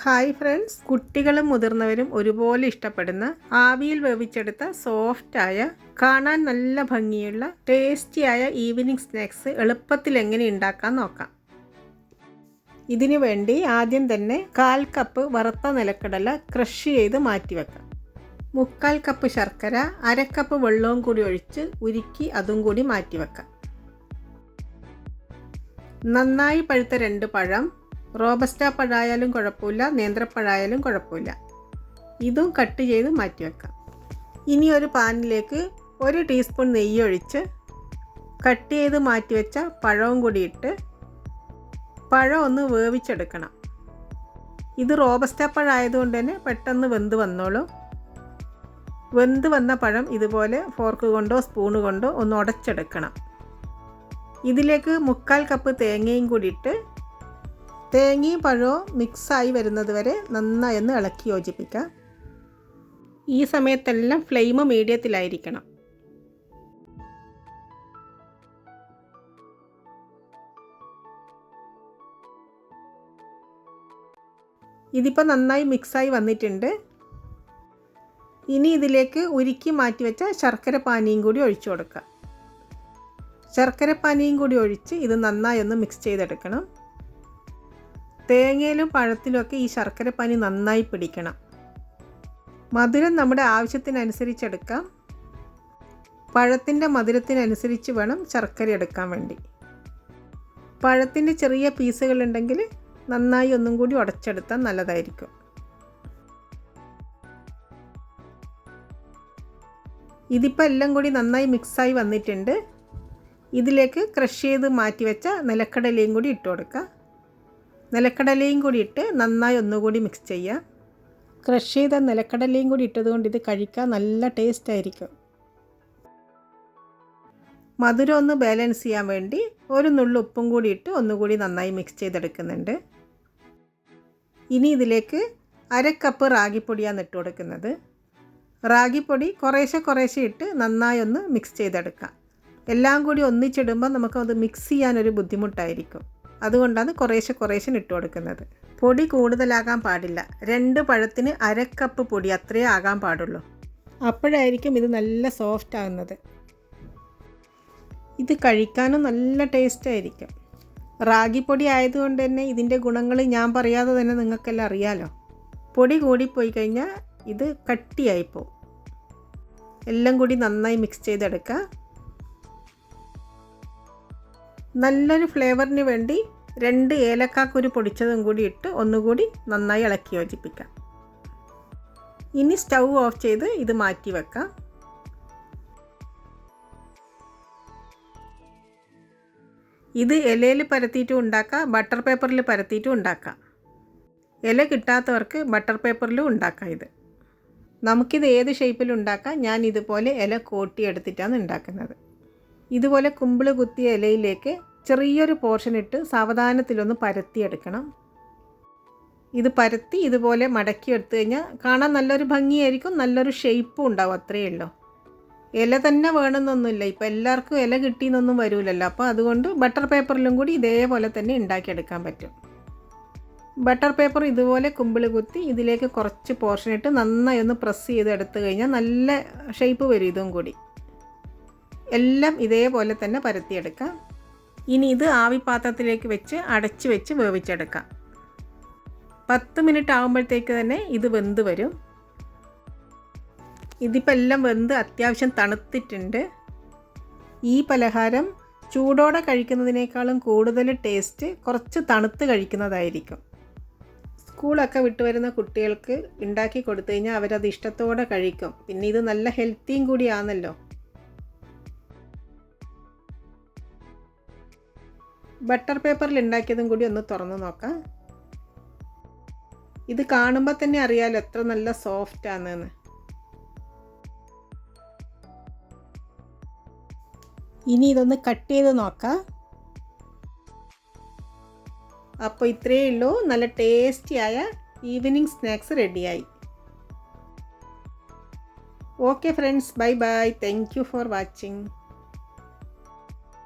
Hi friends കുട്ടികളും മുതിർന്നവരും ഒരുപോലെ ഇഷ്ടപ്പെടുന്ന ആവിയിൽ വേവിച്ചെടുത്ത സോഫ്റ്റായ കാണാൻ നല്ല ഭംഗിയുള്ള ടേസ്റ്റിയായ ഈവനിങ് സ്നാക്സ് എളുപ്പത്തിൽ എങ്ങനെ ഉണ്ടാക്കാൻ നോക്കാം. ഇതിനു വേണ്ടി ആദ്യം തന്നെ കാൽ കപ്പ് വറുത്ത നിലക്കടല ക്രഷ് ചെയ്ത് മാറ്റിവെക്കാം മുക്കാൽ കപ്പ് ശർക്കര അരക്കപ്പ് കപ്പ് വെള്ളവും കൂടി ഒഴിച്ച് ഉരുക്കി അതും കൂടി മാറ്റിവെക്കാം നന്നായി പഴുത്ത രണ്ട് പഴം റോബസ്റ്റ പഴമായാലും കുഴപ്പമില്ല നേന്ത്രപ്പഴമായാലും കുഴപ്പമില്ല. ഇതും കട്ട് ചെയ്ത് മാറ്റി വെക്കാം. ഇനി ഒരു പാനിലേക്ക് ഒരു ടീസ്പൂൺ നെയ്യ് ഒഴിച്ച് കട്ട് ചെയ്ത് മാറ്റി വെച്ച പഴവും കൂടി ഇട്ട് പഴം ഒന്ന് വേവിച്ചെടുക്കണം. ഇത് റോബസ്റ്റ പഴമായതുകൊണ്ട് തന്നെ പെട്ടെന്ന് വെന്ത് വന്നോളും. വെന്ത് വന്ന പഴം ഇതുപോലെ ഫോർക്ക് കൊണ്ടോ സ്പൂൺ കൊണ്ടോ ഒന്ന് ഉടച്ചെടുക്കണം. ഇതിലേക്ക് മുക്കാൽ കപ്പ് തേങ്ങയും കൂടി ഇട്ട് തേങ്ങയും പഴവും മിക്സായി വരുന്നത് വരെ നന്നായി ഒന്ന് ഇളക്കി യോജിപ്പിക്കാം. ഈ സമയത്തെല്ലാം ഫ്ലെയിം മീഡിയത്തിലായിരിക്കണം. ഇതിപ്പോൾ നന്നായി മിക്സായി വന്നിട്ടുണ്ട്. ഇനി ഇതിലേക്ക് ഉരുക്കി മാറ്റി വെച്ച ശർക്കര പാനിയും കൂടി ഒഴിച്ചു കൊടുക്കുക ശർക്കര പാനിയും കൂടി ഒഴിച്ച് ഇത് നന്നായി ഒന്ന് മിക്സ് ചെയ്തെടുക്കണം. തേങ്ങയിലും പഴത്തിലുമൊക്കെ ഈ ശർക്കര പനി നന്നായി പിടിക്കണം. മധുരം നമ്മുടെ ആവശ്യത്തിനനുസരിച്ചെടുക്കാം. പഴത്തിന്റെ മധുരത്തിനനുസരിച്ച് വേണം ശർക്കര എടുക്കാൻ വേണ്ടി. പഴത്തിന്റെ ചെറിയ പീസുകളുണ്ടെങ്കിൽ നന്നായി ഒന്നും കൂടി ഉടച്ചെടുത്താൽ നല്ലതായിരിക്കും. ഇതിപ്പോൾ എല്ലാം കൂടി നന്നായി മിക്സായി വന്നിട്ടുണ്ട്. ഇതിലേക്ക് ക്രഷ് ചെയ്ത് മാറ്റി വെച്ച നിലക്കടലയും കൂടി ഇട്ട് നിലക്കടലയും കൂടി ഇട്ട് നന്നായി ഒന്നുകൂടി മിക്സ് ചെയ്യുക. ക്രഷ് ചെയ്ത നിലക്കടലയും കൂടി ഇട്ടതുകൊണ്ട് ഇത് കഴിക്കാൻ നല്ല ടേസ്റ്റ് ആയിരിക്കും. മധുരം ഒന്ന് ബാലൻസ് ചെയ്യാൻ വേണ്ടി ഒരു നുള്ളു ഉപ്പും കൂടി ഇട്ട് ഒന്നുകൂടി നന്നായി മിക്സ് ചെയ്തെടുക്കുന്നുണ്ട്. ഇനി ഇതിലേക്ക് അര കപ്പ് റാഗിപ്പൊടിയാണ് ഇട്ട് കൊടുക്കുന്നത്. റാഗിപ്പൊടി കുറേശ്ശെ കുറേശ്ശെ ഇട്ട് നന്നായി ഒന്ന് മിക്സ് ചെയ്തെടുക്കാം. എല്ലാം കൂടി ഒന്നിച്ചിടുമ്പോൾ നമുക്കത് മിക്സ് ചെയ്യാനൊരു ബുദ്ധിമുട്ടായിരിക്കും. അതുകൊണ്ടാണ് കുറേശ്ശെ കുറേശ്ശെ ഇട്ട് കൊടുക്കുന്നത്. പൊടി കൂടുതലാകാൻ പാടില്ല. രണ്ട് പഴത്തിന് അര കപ്പ് പൊടി അത്രയേ ആകാൻ പാടുള്ളൂ. അപ്പോഴായിരിക്കും ഇത് നല്ല സോഫ്റ്റ് ആകുന്നത്. ഇത് കഴിക്കാനും നല്ല ടേസ്റ്റ് ആയിരിക്കും. റാഗിപ്പൊടി ആയതുകൊണ്ട് തന്നെ ഇതിന്റെ ഗുണങ്ങൾ ഞാൻ പറയാതെ തന്നെ നിങ്ങൾക്കെല്ലാം അറിയാലോ. പൊടി കൂടിപ്പോയി കഴിഞ്ഞാൽ ഇത് കട്ടിയായിപ്പോവും. എല്ലാം കൂടി നന്നായി മിക്സ് ചെയ്തെടുക്കുക. നല്ലൊരു ഫ്ലേവറിന് വേണ്ടി രണ്ട് ഏലക്കാക്കുരു പൊടിച്ചതും കൂടി ഇട്ട് ഒന്നുകൂടി നന്നായി ഇളക്കി യോജിപ്പിക്കാം. ഇനി സ്റ്റൗ ഓഫ് ചെയ്ത് ഇത് മാറ്റി വെക്കാം. ഇത് ഇലയിൽ പരത്തിയിട്ടും ഉണ്ടാക്കാം ബട്ടർ പേപ്പറിൽ പരത്തിയിട്ടും ഉണ്ടാക്കാം. ഇല കിട്ടാത്തവർക്ക് ബട്ടർ പേപ്പറിലും ഉണ്ടാക്കാം ഇത്. നമുക്കിത് ഏത് ഷേപ്പിൽ ഉണ്ടാക്കാം? ഞാൻ ഇതുപോലെ ഇല കോട്ടി എടുത്തിട്ടാണ് ഉണ്ടാക്കുന്നത്. ഇതുപോലെ കുമ്പിൾ കുത്തിയ ഇലയിലേക്ക് ചെറിയൊരു പോർഷൻ ഇട്ട് സാവധാനത്തിലൊന്ന് പരത്തിയെടുക്കണം. ഇത് പരത്തി ഇതുപോലെ മടക്കി എടുത്തു കഴിഞ്ഞാൽ കാണാൻ നല്ലൊരു ഭംഗിയായിരിക്കും നല്ലൊരു ഷേപ്പും ഉണ്ടാവും അത്രയേ ഉള്ളൂ. ഇല തന്നെ വേണമെന്നൊന്നുമില്ല. ഇപ്പോൾ എല്ലാവർക്കും ഇല കിട്ടിയെന്നൊന്നും വരില്ലല്ലോ അപ്പോൾ അതുകൊണ്ട് ബട്ടർ പേപ്പറിലും കൂടി ഇതേപോലെ തന്നെ ഉണ്ടാക്കിയെടുക്കാൻ പറ്റും. ബട്ടർ പേപ്പർ ഇതുപോലെ കുമ്പിൾ കുത്തി ഇതിലേക്ക് കുറച്ച് പോർഷൻ ഇട്ട് നന്നായി ഒന്ന് പ്രസ് ചെയ്ത് എടുത്തു കഴിഞ്ഞാൽ നല്ല ഷേപ്പ് വരും ഇതും കൂടി. എല്ലാം ഇതേപോലെ തന്നെ പരത്തിയെടുക്കാം. ഇനി ഇത് ആവിപാത്രത്തിലേക്ക് വെച്ച് അടച്ചു വെച്ച് വേവിച്ചെടുക്കാം. പത്ത് മിനിറ്റ് ആകുമ്പോഴത്തേക്ക് തന്നെ ഇത് വെന്ത് വരും. ഇതിപ്പോൾ എല്ലാം വെന്ത് അത്യാവശ്യം തണുത്തിട്ടുണ്ട്. ഈ പലഹാരം ചൂടോടെ കഴിക്കുന്നതിനേക്കാളും കൂടുതൽ ടേസ്റ്റ് കുറച്ച് തണുത്ത് കഴിക്കുന്നതായിരിക്കും. സ്കൂളൊക്കെ വിട്ടു വരുന്ന കുട്ടികൾക്ക് ഉണ്ടാക്കി കൊടുത്തു കഴിഞ്ഞാൽ അവരത് ഇഷ്ടത്തോടെ കഴിക്കും. പിന്നെ ഇത് നല്ല ഹെൽത്തിയും കൂടിയാണല്ലോ. ബട്ടർ പേപ്പറിൽ ഉണ്ടാക്കിയതും കൂടി ഒന്ന് തുറന്നു നോക്കാം. ഇത് കാണുമ്പോൾ തന്നെ അറിയാലോ എത്ര നല്ല സോഫ്റ്റ് ആണെന്ന്. ഇനി ഇതൊന്ന് കട്ട് ചെയ്ത് നോക്കാം. അപ്പോൾ ഇത്രയേ ഉള്ളൂ. നല്ല ടേസ്റ്റിയായ ഈവനിങ് സ്നാക്സ് റെഡിയായി okay friends bye bye thank you for watching